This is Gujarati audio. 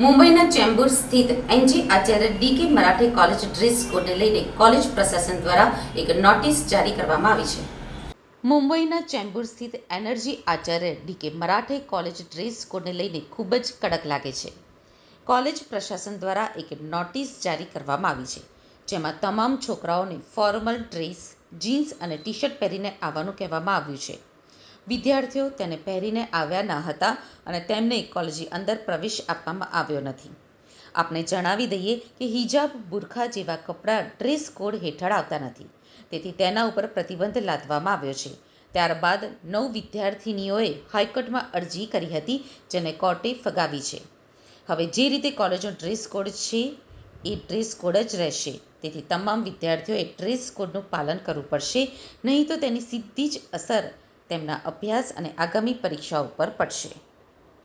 મુંબઈના ચેમ્બુર સ્થિત NG Acharya decay Marathe college dress કોડને લઈને કોલેજ પ્રશાસન દ્વારા એક નોટિસ જારી કરવામાં આવી છે. મુંબઈના ચેમ્બુર સ્થિત energy Acharya decay Marathe college dress કોડને લઈને ખૂબ જ કડક લાગે છે. કોલેજ પ્રશાસન દ્વારા એક નોટિસ જારી કરવામાં આવી છે, જેમાં તમામ છોકરાઓને ફોર્મલ ડ્રેસ, જીન્સ અને ટી શર્ટ પહેરીને આવવાનું કહેવામાં આવ્યું છે. વિદ્યાર્થીઓ તેને પહેરીને આવ્યા ન હતા અને તેમને કોલેજની અંદર પ્રવેશ આપવામાં આવ્યો નથી. આપને જણાવી દઈએ કે હિજાબ, બુરખા જેવા કપડાં ડ્રેસ કોડ હેઠળ આવતા નથી. તેથી તેના ઉપર પ્રતિબંધ લાદવામાં આવ્યો છે. ત્યારબાદ નવ વિદ્યાર્થિનીઓએ હાઈકોર્ટમાં અરજી કરી હતી, જેને કોર્ટે ફગાવી છે. હવે જે રીતે કોલેજનો ડ્રેસ કોડ છે, એ ડ્રેસ કોડ જ રહેશે. તેથી તમામ વિદ્યાર્થીઓએ ડ્રેસ કોડનું પાલન કરવું પડશે, નહીં તો તેની સીધી જ અસર તેમના અભ્યાસ અને આગામી પરીક્ષાઓ પર પડશે.